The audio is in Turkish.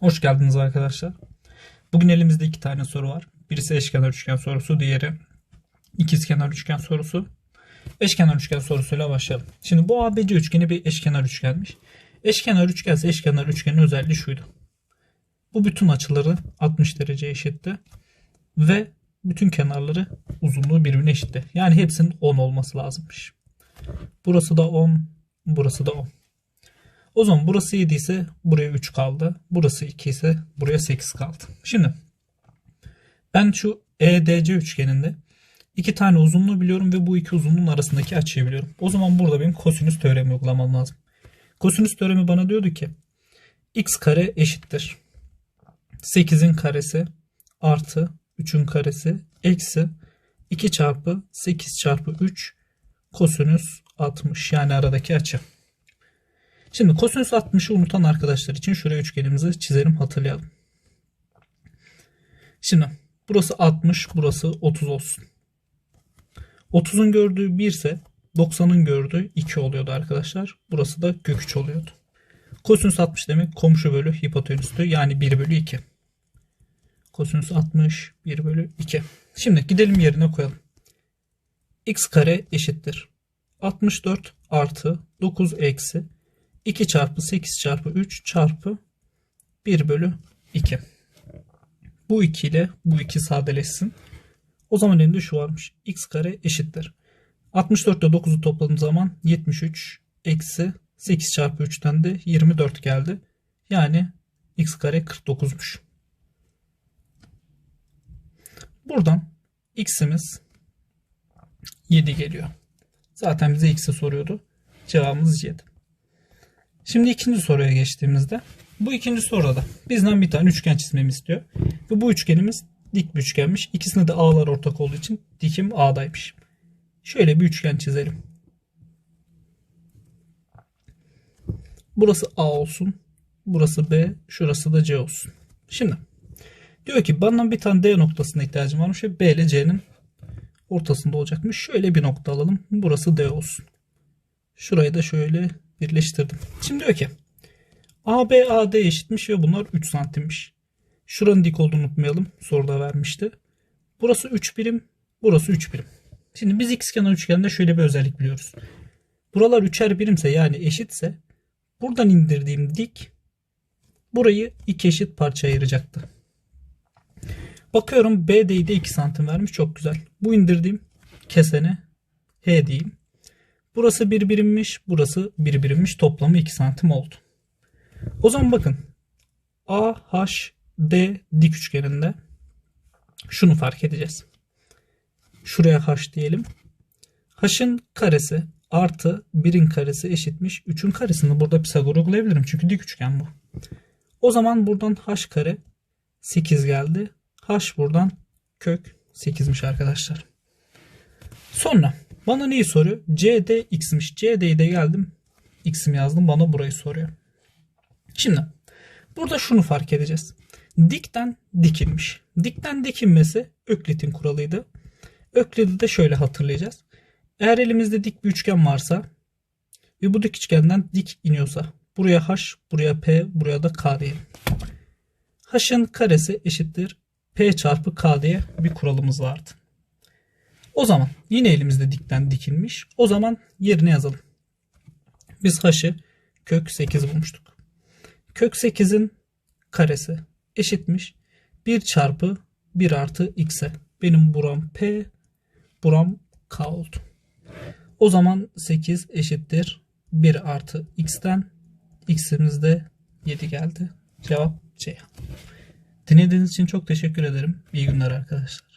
Hoş geldiniz arkadaşlar. Bugün elimizde iki tane soru var. Birisi eşkenar üçgen sorusu, diğeri ikizkenar üçgen sorusu. Eşkenar üçgen sorusuyla başlayalım. Şimdi bu ABC üçgeni bir eşkenar üçgenmiş. Eşkenar üçgense eşkenar üçgenin özelliği şuydu. Bu bütün açıları 60 derece eşitti. Ve bütün kenarları uzunluğu birbirine eşitti. Yani hepsinin 10 olması lazımmış. Burası da 10, burası da 10. O zaman burası 7 ise buraya 3 kaldı. Burası 2 ise buraya 8 kaldı. Şimdi ben şu EDC üçgeninde iki tane uzunluğu biliyorum ve bu iki uzunluğun arasındaki açıyı biliyorum. O zaman burada benim kosinüs teoremi uygulamam lazım. Kosinüs teoremi bana diyordu ki x kare eşittir. 8'in karesi artı 3'ün karesi eksi 2 çarpı 8 çarpı 3 kosinüs 60 yani aradaki açı. Şimdi kosinüs 60'ı unutan arkadaşlar için şuraya üçgenimizi çizelim hatırlayalım. Şimdi burası 60 burası 30 olsun. 30'un gördüğü 1 ise 90'ın gördüğü 2 oluyordu arkadaşlar. Burası da kök 3 oluyordu. Kosinüs 60 demek komşu bölü hipotenüstü yani 1 bölü 2. Kosinüs 60 1 bölü 2. Şimdi gidelim yerine koyalım. x kare eşittir. 64 artı 9 eksi 2 çarpı 8 çarpı 3 çarpı 1 bölü 2. Bu 2 ile bu 2 sadeleşsin. O zaman elimde şu varmış. x kare eşittir. 64 ile 9'u topladığım zaman 73 eksi 8 çarpı 3'ten de 24 geldi. Yani x kare 49'muş. Buradan x'imiz 7 geliyor. Zaten bize x'i soruyordu. Cevabımız 7. Şimdi ikinci soruya geçtiğimizde bu ikinci soruda bizden bir tane üçgen çizmemi istiyor. Ve bu üçgenimiz dik bir üçgenmiş. İkisinde de A'lar ortak olduğu için dikim A'daymış. Şöyle bir üçgen çizelim. Burası A olsun. Burası B. Şurası da C olsun. Şimdi diyor ki bana bir tane D noktasına ihtiyacım varmış B ile C'nin ortasında olacakmış. Şöyle bir nokta alalım. Burası D olsun. Şurayı da şöyle birleştirdim. Şimdi diyor ki AB AD eşitmiş ve bunlar 3 santimmiş. Şuranın dik olduğunu unutmayalım. Soruda vermişti. Burası 3 birim. Burası 3 birim. Şimdi biz ikizkenar üçgende şöyle bir özellik biliyoruz. Buralar üçer birimse yani eşitse buradan indirdiğim dik burayı iki eşit parça ayıracaktı. Bakıyorum BD'yi de 2 santim vermiş. Çok güzel. Bu indirdiğim kesene H diyeyim. Burası bir birimmiş. Burası bir birimmiş. Toplamı 2 santim oldu. O zaman bakın. AHD dik üçgeninde şunu fark edeceğiz. Şuraya H diyelim. H'ın karesi artı 1'in karesi eşitmiş. 3'ün karesini burada Pisagor uygulayabilirim. Çünkü dik üçgen bu. O zaman buradan H kare 8 geldi. H buradan kök 8'miş arkadaşlar. Sonra bana neyi soruyor? CD x'miş. CD'yi de geldim. X'imi yazdım. Bana burayı soruyor. Şimdi burada şunu fark edeceğiz. Dikten dikilmiş. Dikten dikilmesi Öklit'in kuralıydı. Öklit'i de şöyle hatırlayacağız. Eğer elimizde dik bir üçgen varsa ve bu dik üçgenden dik iniyorsa buraya h, buraya p, buraya da k diyelim. h'ın karesi eşittir p çarpı k diye bir kuralımız vardı. O zaman yine elimizde dikten dikilmiş. O zaman yerine yazalım. Biz h'ı kök 8 bulmuştuk. Kök 8'in karesi eşitmiş 1 çarpı 1 artı x'e. Benim buram p, buram k oldu. O zaman 8 eşittir 1 artı x'ten x'imiz de 7 geldi. Cevap C. Dinlediğiniz için çok teşekkür ederim. İyi günler arkadaşlar.